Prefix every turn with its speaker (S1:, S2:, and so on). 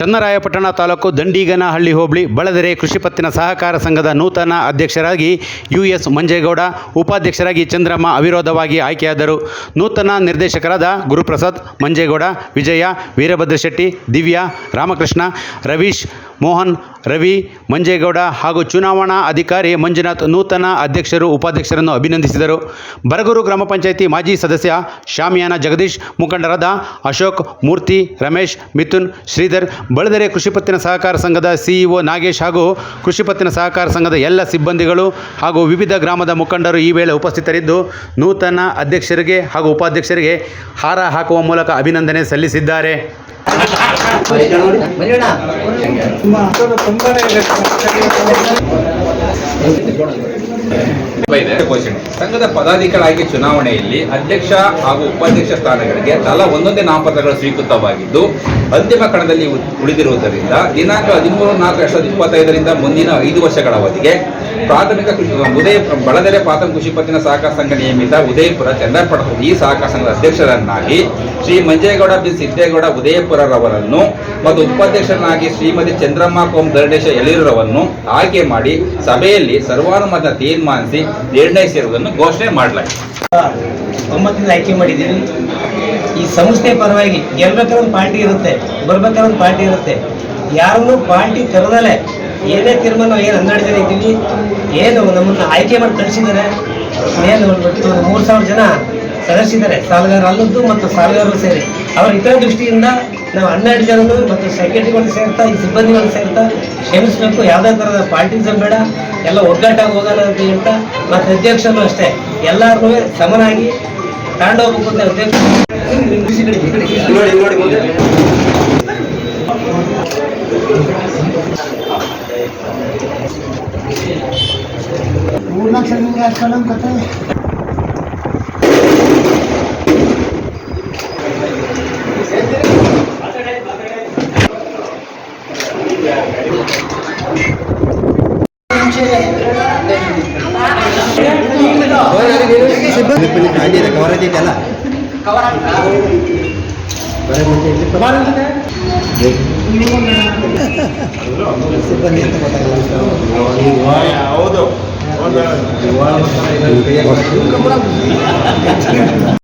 S1: ಚನ್ನರಾಯಪಟ್ಟಣ ತಾಲೂಕು ದಂಡಿಗನಹಳ್ಳಿ ಹೋಬಳಿ ಬಳದರೆ ಕೃಷಿ ಪತ್ತಿನ ಸಹಕಾರ ಸಂಘದ ನೂತನ ಅಧ್ಯಕ್ಷರಾಗಿ ಯು ಎಸ್ ಮಂಜೇಗೌಡ, ಉಪಾಧ್ಯಕ್ಷರಾಗಿ ಚಂದ್ರಮ್ಮ ಅವಿರೋಧವಾಗಿ ಆಯ್ಕೆಯಾದರು. ನೂತನ ನಿರ್ದೇಶಕರಾದ ಗುರುಪ್ರಸಾದ್ ಮಂಜೇಗೌಡ, ವಿಜಯ ವೀರಭದ್ರಶೆಟ್ಟಿ, ದಿವ್ಯಾ ರಾಮಕೃಷ್ಣ, ರವೀಶ್ ಮೋಹನ್, ರವಿ, ಮಂಜೇಗೌಡ ಹಾಗೂ ಚುನಾವಣಾ ಅಧಿಕಾರಿ ಮಂಜುನಾಥ್ ನೂತನ ಅಧ್ಯಕ್ಷರು, ಉಪಾಧ್ಯಕ್ಷರನ್ನು ಅಭಿನಂದಿಸಿದರು. ಬರಗೂರು ಗ್ರಾಮ ಪಂಚಾಯಿತಿ ಮಾಜಿ ಸದಸ್ಯ ಶಾಮಿಯಾನ ಜಗದೀಶ್, ಮುಖಂಡರಾದ ಅಶೋಕ್, ಮೂರ್ತಿ, ರಮೇಶ್, ಮಿಥುನ್, ಶ್ರೀಧರ್ ಬಳದರೆ ಕೃಷಿ ಪತ್ತಿನ ಸಹಕಾರ ಸಂಘದ ಸಿಇಒ ನಾಗೇಶ್ ಹಾಗೂ ಕೃಷಿ ಪತ್ತಿನ ಸಹಕಾರ ಸಂಘದ ಎಲ್ಲ ಸಿಬ್ಬಂದಿಗಳು ಹಾಗೂ ವಿವಿಧ ಗ್ರಾಮದ ಮುಖಂಡರು ಈ ವೇಳೆ ಉಪಸ್ಥಿತರಿದ್ದು, ನೂತನ ಅಧ್ಯಕ್ಷರಿಗೆ ಹಾಗೂ ಉಪಾಧ್ಯಕ್ಷರಿಗೆ ಹಾರ ಹಾಕುವ ಮೂಲಕ ಅಭಿನಂದನೆ ಸಲ್ಲಿಸಿದ್ದಾರೆ.
S2: ಸಂಘದ ಆಯ್ಕೆ ಚುನಾವಣೆಯಲ್ಲಿ ಅಧ್ಯಕ್ಷ ಹಾಗೂ ಉಪಾಧ್ಯಕ್ಷ ಸ್ಥಾನಗಳಿಗೆ ತಲಾ ಒಂದೊಂದೇ ನಾಮಪತ್ರಗಳು ಸ್ವೀಕೃತವಾಗಿದ್ದು, ಅಂತಿಮ ಕಣದಲ್ಲಿ ಉಳಿದಿರುವುದರಿಂದ ದಿನಾಂಕ ಹದಿಮೂರು ನಾಲ್ಕು ಎರಡ್ ಸಾವಿರದ ಇಪ್ಪತ್ತೈದರಿಂದ ಮುಂದಿನ ಐದು ವರ್ಷಗಳ ಅವಧಿಗೆ ಪ್ರಾಥಮಿಕ ಉದಯ ಬಳದೆರೆ ಪ್ರಾಥಮಿಕ ಕೃಷಿ ಪತ್ತಿನ ಸಹಕಾರ ಸಂಘ ನಿಯಮಿತ ಉದಯಪುರ ಚಂದ್ರಪಡ ಈ ಸಹಕಾರ ಸಂಘದ ಅಧ್ಯಕ್ಷರನ್ನಾಗಿ ಶ್ರೀ ಮಂಜೇಗೌಡ ಬಿ ಸಿದ್ದೇಗೌಡ ಉದಯಪುರರವರನ್ನು ಮತ್ತು ಉಪಾಧ್ಯಕ್ಷರನ್ನಾಗಿ ಶ್ರೀಮತಿ ಚಂದ್ರಮ್ಮ ಕೋಮ್ ದರ್ಡೇಶ ಯಲೀರವರನ್ನು ಆಯ್ಕೆ ಮಾಡಿ ಸಭೆಯಲ್ಲಿ ಸರ್ವಾನುಮತ ತೀರ್ಮಾನಿಸಿ ನಿರ್ಣಯಿಸಿರುವುದನ್ನು ಘೋಷಣೆ ಮಾಡಲಾಗಿದೆ.
S3: ಒಮ್ಮತದಿಂದ ಆಯ್ಕೆ ಮಾಡಿದ್ದೀನಿ ಈ ಸಂಸ್ಥೆ ಪರವಾಗಿ ಗೆಲ್ಬೇಕಾದ್ರೆ ಪಾರ್ಟಿ ಇರುತ್ತೆ ಬರ್ಬೇಕಾದ್ರೆ ಒಂದು ಪಾರ್ಟಿ ಇರುತ್ತೆ. ಯಾರನ್ನೂ ಪಾರ್ಟಿ ಕರೆದಲೆ ಏನೇ ತೀರ್ಮಾನ ಏನು ಹನ್ನೆರಡು ಜನ ಇದ್ದೀವಿ ಏನು ನಮ್ಮನ್ನು ಆಯ್ಕೆ ಮಾಡಿ ಕಳಿಸಿದ್ದಾರೆ? ಏನು ಒಂದು ಮೂರು ಸಾವಿರ ಜನ ಸದಸ್ಯರಿದ್ದಾರೆ? ಸಾಲಗಾರ ಅಲ್ಲದ್ದು ಮತ್ತು ಸಾಲಗಾರರು ಸೇರಿ. ಅವರ ಇತರ ದೃಷ್ಟಿಯಿಂದ ನಾವು ಹನ್ನೆರಡು ಜನಗಳು ಮತ್ತು ಸೆಕ್ರೆಟರಿಗಳು ಸೇರ್ತಾ, ಈ ಸಿಬ್ಬಂದಿಗಳು ಸೇರ್ತಾ ಕ್ಷಮಿಸಬೇಕು. ಯಾವುದೇ ಥರದ ಪಾರ್ಟಿಸಮ್ ಬೇಡ. ಎಲ್ಲ ಒಗ್ಗಟ್ಟಾಗಿ ಹೋಗಲ್ಲ ಅಂತ ಹೇಳ್ತಾ ಮತ್ತು ಅಧ್ಯಕ್ಷರು ಅಷ್ಟೇ. ಎಲ್ಲರೂ ಸಮನಾಗಿ ಹೋಗ್ಬೇಕು ಅಂತ ಅಧ್ಯಕ್ಷ ಮೂರ್ನಾಲ್ಕು ಸಲ ಕತೆ ಕವರೇಜ್ ಐತಲ್ಲ ಸಿಬ್ಬಂದಿ ಅಂತ ಗೊತ್ತಾಗಲ್ಲ